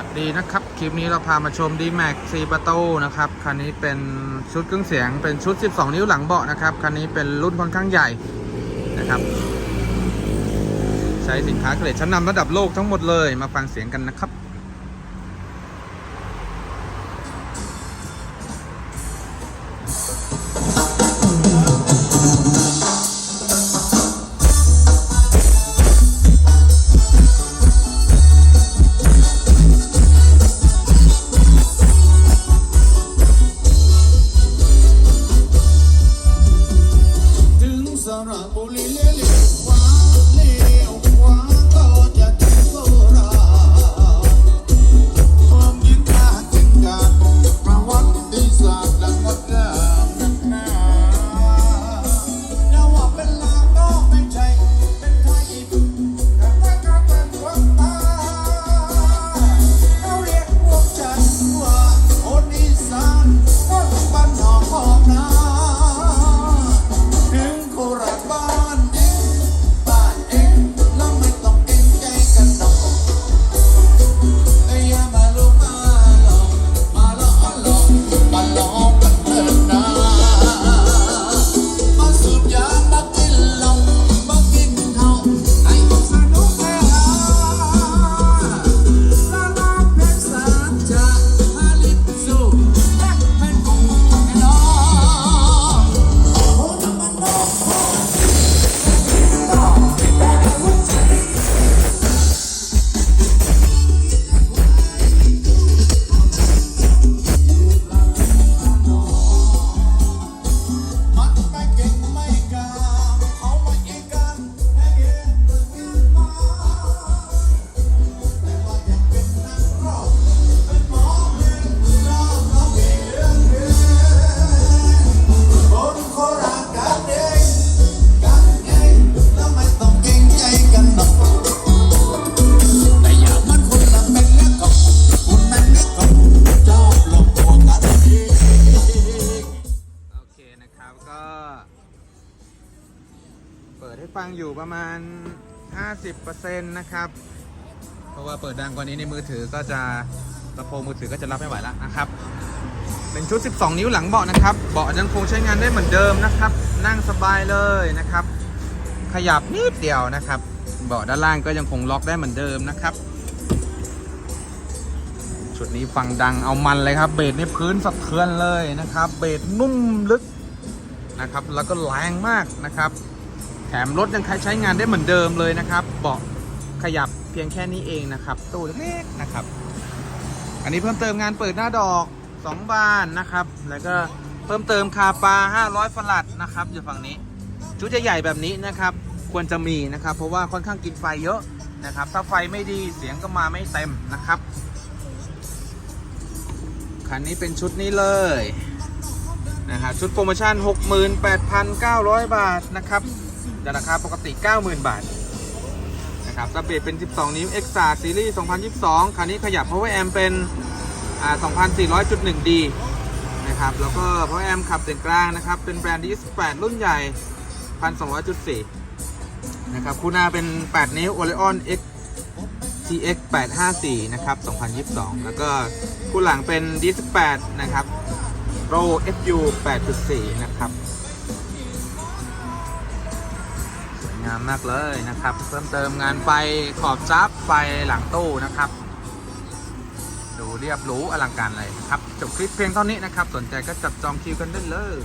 วัสดีนะครับ คลิปนี้เราพามาชม D-Max 4ประตูนะครับ คันนี้เป็นชุดเครื่องเสียงเป็นชุด 12 นิ้วหลังเบาะนะครับ คันนี้เป็นรุ่นค่อนข้างใหญ่นะครับ ใช้สินค้าเกรดชั้นนำระดับโลกทั้งหมดเลยมาฟังเสียงกันนะครับ ရာကိုလေးလေး ฟังอยู่ประมาณ 50%นะครับ เพราะว่าเปิดดังกว่านี้ในมือถือก็จะลำโพงมือถือก็จะรับไม่ไหวแล้วนะครับ เป็นชุด 12 นิ้วหลังเบาะนะครับ เบาะยังคงใช้งานได้เหมือนเดิมนะครับ นั่งสบายเลยนะครับ ขยับนิดเดียวนะครับ เบาะด้านล่างก็ยังคงล็อกได้เหมือนเดิมนะครับชุดนี้ฟังดังเอามันเลยครับ เบสนี่พื้นสะเทือนเลยนะครับ เบสนุ่มลึกนะครับ แล้วก็แรงมากนะครับ แถมรถยังใช้งานได้เหมือนเดิมเลยนะครับ เบาะขยับเพียงแค่นี้เองนะครับ ตู้เล็กๆนะครับ อันนี้เพิ่มเติมงานเปิดหน้าดอก 2 บานนะครับ แล้วก็เพิ่มเติมคาปา 500 ฟลัดนะครับ อยู่ฝั่งนี้ ชุดใหญ่ๆแบบนี้นะครับ ควรจะมีนะครับ เพราะว่าค่อนข้างกินไฟเยอะนะครับ ถ้าไฟไม่ดีเสียงก็มาไม่เต็มนะครับ คันนี้เป็นชุดนี้เลยนะครับชุดโปรโมชั่น 68,900 บาทนะครับ จากราคาปกติ 90,000 บาทนะครับสเปรดเป็น 12 นิ้ว X 3 Series 2022 คันนี้ขยับ Power Amp เป็น 2,400.1D นะครับแล้วก็ Power Amp ขับเสียงกลางนะครับ เป็นแบรนด์ D28 รุ่นใหญ่ 1,200.4 นะครับ คู่หน้าเป็น 8 นิ้ว Orion X TX 854 นะครับ 2022 แล้วก็คู่หลังเป็น D18 นะครับ Pro FU 8.4 นะครับ งามมากเลยนะครับ เพิ่มเติมงานไฟขอบจับไฟหลังตู้นะครับ ดูเรียบหรูอลังการเลยนะครับจบคลิปเพียงเท่านี้นะครับ สนใจก็จับจองคิวกันได้เลย